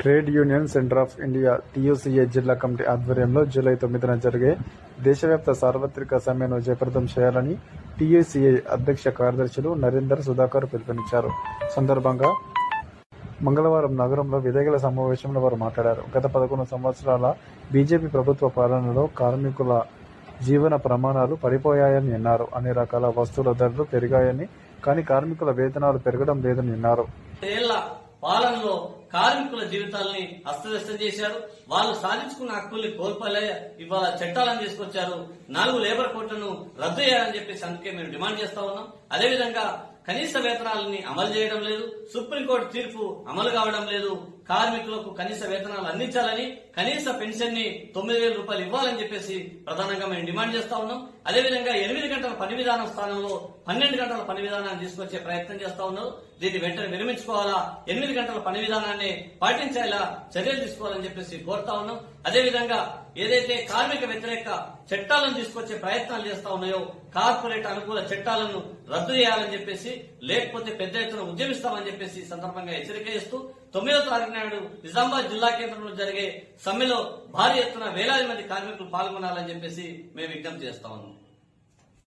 Trade union centre of India TUCA జిల్లా committee ఆధ్వర్యంలో July తొమ్మిదిన జరిగే దేశవ్యాప్త సార్వత్రిక సమ్మెను జయప్రదం చేయాలని టీయూసీఏ అధ్యక్ష కార్యదర్శులు నరేందర్ సుధాకర్ పిలుపునిచ్చారు. సందర్భంగా మంగళవారం నగరంలో విధేయుల సమావేశంలో వారు మాట్లాడారు. గత పదకొండు సంవత్సరాల బీజేపీ ప్రభుత్వ పాలనలో కార్మికుల జీవన ప్రమాణాలు పడిపోయాయని అన్నారు. అన్ని రకాల వస్తువుల ధరలు పెరిగాయని కానీ కార్మికుల వేతనాలు పెరగడం లేదని అన్నారు. పాలనలో కార్మికుల జీవితాల్ని అస్తవ్యస్తం చేశారు. వాళ్ళు సాధించుకున్న హక్కుల్ని కోల్పోలే ఇవాళ చట్టాలను తీసుకొచ్చారు. నాలుగు లేబర్ కోట్లను రద్దు చేయాలని చెప్పేసి అందుకే మేము డిమాండ్ చేస్తా ఉన్నాం. అదేవిధంగా కనీస వేతనాలని అమలు చేయడం లేదు. సుప్రీంకోర్టు తీర్పు అమలు కావడం లేదు. కార్మికులకు కనీస వేతనాలు అందించాలని కనీస పెన్షన్ని తొమ్మిది వేల రూపాయలు ఇవ్వాలని చెప్పేసి ప్రధానంగా మేము డిమాండ్ చేస్తా ఉన్నాం. అదేవిధంగా ఎనిమిది గంటల పని విధానం స్థానంలో పన్నెండు గంటల పని విధానాన్ని తీసుకొచ్చే ప్రయత్నం చేస్తా ఉన్నారు. దీన్ని వెంటనే విరమించుకోవాలా? ఎనిమిది గంటల పని విధానాన్ని పాటించేలా చర్యలు తీసుకోవాలని చెప్పేసి కోరుతా ఉన్నాం. అదేవిధంగా ఏదైతే కార్మిక వ్యతిరేక చట్టాలను తీసుకొచ్చే ప్రయత్నాలు చేస్తా ఉన్నాయో కార్పొరేట్ అనుకూల చట్టాలను రద్దు చేయాలని చెప్పేసి లేకపోతే పెద్ద ఎత్తున ఉద్యమిస్తామని చెప్పేసి సందర్భంగా హెచ్చరిక చేస్తూ తొమ్మిదవ తారీఖు నాడు నిజామాబాద్ జిల్లా కేంద్రంలో జరిగే సమ్మెలో భారీ ఎత్తున వేలాది మంది కార్మికులు పాల్గొనాలని చెప్పేసి మేము విజ్ఞప్తి చేస్తా ఉన్నాం.